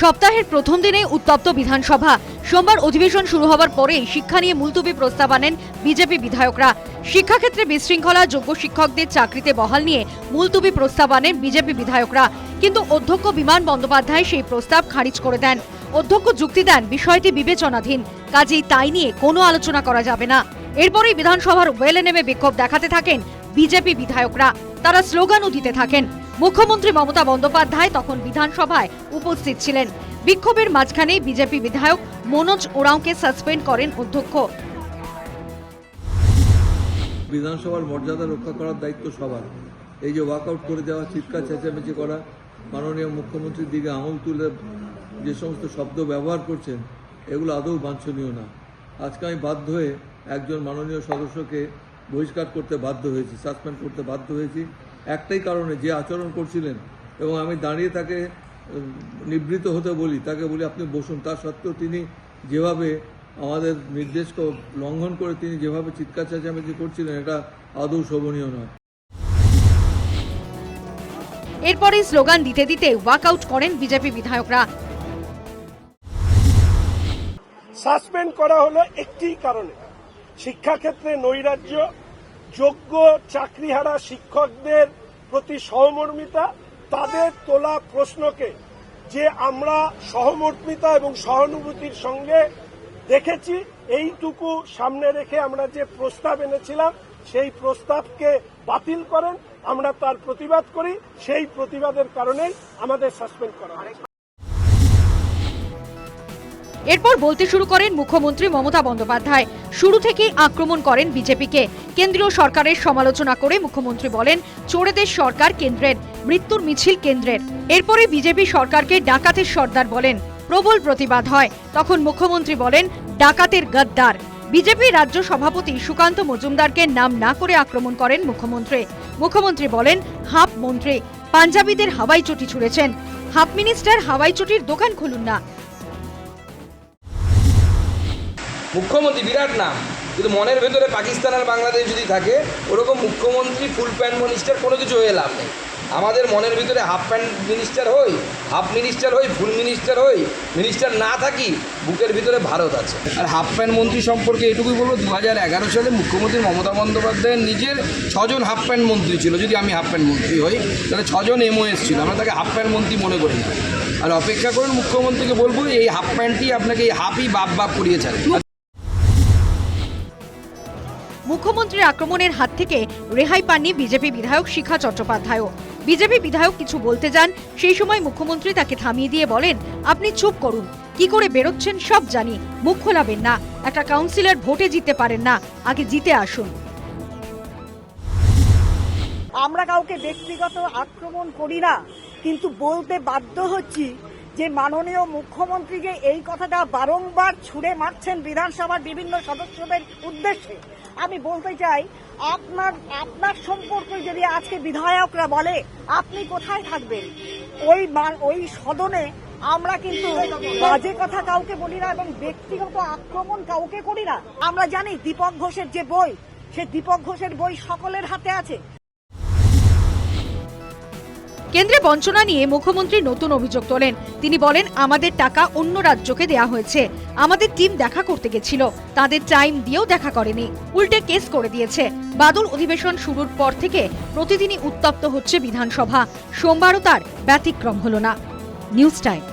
সপ্তাহের প্রথম দিনেই উত্তপ্ত বিধানসভা। সোমবার অধিবেশন শুরু হবার পরেই শিক্ষা নিয়ে মুলতুবি প্রস্তাব আনেন বিজেপি বিধায়করা। শিক্ষাক্ষেত্রে বিশৃঙ্খলা, যোগ্য শিক্ষকদের চাকরিতে বহাল নিয়ে মুলতুবি প্রস্তাব আনেন বিজেপি বিধায়করা। কিন্তু অধ্যক্ষ বিমান বন্দ্যোপাধ্যায় সেই প্রস্তাব খারিজ করে দেন। অধ্যক্ষ যুক্তি দেন, বিষয়টি বিবেচনাধীন, কাজেই তাই নিয়ে কোনো আলোচনা করা যাবে না। এরপরেই বিধানসভার ওয়েলে নেমে বিক্ষোভ দেখাতে থাকেন বিজেপি বিধায়করা। তারা স্লোগানও দিতে থাকেন। মুখ্যমন্ত্রী মমতা বন্দ্যোপাধ্যায় তখন বিধানসভায় উপস্থিত ছিলেন। বিক্ষোভের মাঝখানেই বিজেপি বিধায়ক মনোজ ওরাওকে সাসপেন্ড করেন অধ্যক্ষ। বিধানসভার মর্যাদা রক্ষা করার দায়িত্ব সবার। এই যে ওয়াকআউট করে দেওয়া, চিৎকার, চেঁচামেচি করা, মাননীয় মুখ্যমন্ত্রীর দিকে আঙুল তুলে যে সমস্ত শব্দ ব্যবহার করছেন, এগুলো আদৌ বাঞ্ছনীয় না। আজকে আমি বাধ্য হয়ে একজন মাননীয় সদস্যকে বহিষ্কার করতে বাধ্য হয়েছি, সাসপেন্ড করতে বাধ্য হয়েছি। একটাই কারণে যে আচরণ করছিলেন এবং আমি দাঁড়িয়ে তাকে নিবৃত হতে বলি তাকে বলি আপনি বসুন। তা সত্ত্বেও তিনি যেভাবে আমাদের নির্দেশকে লঙ্ঘন করে তিনি যেভাবে চিৎকার চেঁচামেচি করছিলেন এটা আদৌ শোভনীয় নয়। এরপরেই স্লোগান দিতে দিতে ওয়াকআউট করেন বিজেপি বিধায়করা। সাসপেন্ড করা হলো একটি কারণে। শিক্ষাক্ষেত্রে নৈরাজ্য যোগ্য চাকরিহারা শিক্ষকদের প্রতি সহমর্মিতা, তাদের তোলা প্রশ্নকে যে আমরা সহমর্মিতা এবং সহানুভূতির সঙ্গে দেখেছি, এইটুকু সামনে রেখে আমরা যে প্রস্তাব এনেছিলাম, সেই প্রস্তাবকে বাতিল করেন, আমরা তার প্রতিবাদ করি, সেই প্রতিবাদের কারণেই আমাদের সাসপেন্ড করা এরপর বলতে শুরু করেন মুখ্যমন্ত্রী মমতা বন্দ্যোপাধ্যায়। শুরু থেকেই আক্রমণ করেন বিজেপিকে। কেন্দ্রীয় সরকারের সমালোচনা করে মুখ্যমন্ত্রী বলেন, চোরেদের সরকার কেন্দ্রের, মৃত্যুর মিছিল কেন্দ্রের। এরপরে বিজেপি সরকারকে ডাকাতের সর্দার বলেন, প্রবল প্রতিবাদ হয়। তখন মুখ্যমন্ত্রী বলেন, ডাকাতের গদ্দার। বিজেপি রাজ্য সভাপতি সুকান্ত মজুমদারকে নাম না করে আক্রমণ করেন মুখ্যমন্ত্রী। মুখ্যমন্ত্রী বলেন হাফ মন্ত্রী, পাঞ্জাবিদের হাওয়াই চটি ছুড়েছেন। হাফ মিনিস্টার, হাওয়াই চটির দোকান খুলুন না। মুখ্যমন্ত্রী বিরাট নাম। কিন্তু মনের ভেতরে পাকিস্তান আর বাংলাদেশ যদি থাকে ওরকম মুখ্যমন্ত্রী ফুল প্যান্ট মিনিস্টার কোনো কিছু হয়ে লাভ নেই। আমাদের মনের ভিতরে হাফ প্যান্ট মিনিস্টার হই হাফ মিনিস্টার হই ফুল মিনিস্টার হই মিনিস্টার না থাকি বুকের ভিতরে ভারত আছে। আর হাফ প্যান্ট মন্ত্রী সম্পর্কে এটুকুই বলব দু হাজার এগারো সালে মুখ্যমন্ত্রী মমতা বন্দ্যোপাধ্যায়ের নিজের ছজন হাফ প্যান্ট মন্ত্রী ছিল যদি আমি হাফ প্যান্ট মন্ত্রী হই তাহলে ছজন এমওএস ছিল আমরা তাকে হাফ প্যান্ট মন্ত্রী মনে করি না। আর অপেক্ষা করুন মুখ্যমন্ত্রীকে বলব এই হাফ প্যান্টটি আপনাকে এই হাফই বাপ বাপ করিয়ে ছাড়ে মুখ্যমন্ত্রীর আক্রমণের হাত থেকে রেহাই পাননি বিজেপি বিধায়ক শিখা চট্টোপাধ্যায়ও। বিজেপি বিধায়ক কিছু বলতে যান, সেই সময় মুখ্যমন্ত্রী তাকে থামিয়ে দিয়ে বলেন, আপনি চুপ করুন, কি করে বেরোচ্ছেন সব জানি, মুখ খোলাবেন না, একটা কাউন্সিলর ভোটে জিততে পারেন না, আগে জিতে আসুন। আমরা কাউকে ব্যক্তিগত আক্রমণ করি না, কিন্তু বলতে বাধ্য হচ্ছি যে মাননীয় মুখ্যমন্ত্রী যে এই কথাটা বারংবার ছুড়ে মারছেন বিধানসভার বিভিন্ন সদস্যদের উদ্দেশ্যে। আমি বলতে চাই, আপনার আপনার সম্পর্কে যদি আজকে বিধায়করা বলে, আপনি কোথায় থাকবেন? ওই ওই সদনে আমরা কিন্তু বাজে কথা কাউকে বলি না এবং ব্যক্তিগত আক্রমণ কাউকে করি না। আমরা জানি দীপক ঘোষের যে বই, সে দীপক ঘোষের বই সকলের হাতে আছে। কেন্দ্রে বঞ্চনা নিয়ে মুখ্যমন্ত্রী নতুন অভিযোগ তোলেন। তিনি বলেন, আমাদের টাকা অন্য রাজ্যকে দেয়া হয়েছে। আমাদের টিম দেখা করতে গেছিল। তাদের টাইম দিয়েও দেখা করেনি। উল্টে কেস করে দিয়েছে। বাদল অধিবেশন শুরুর পর থেকে প্রতিদিনই উত্তপ্ত হচ্ছে বিধানসভা। সোমবারও তার ব্যতিক্রম হল না। News time.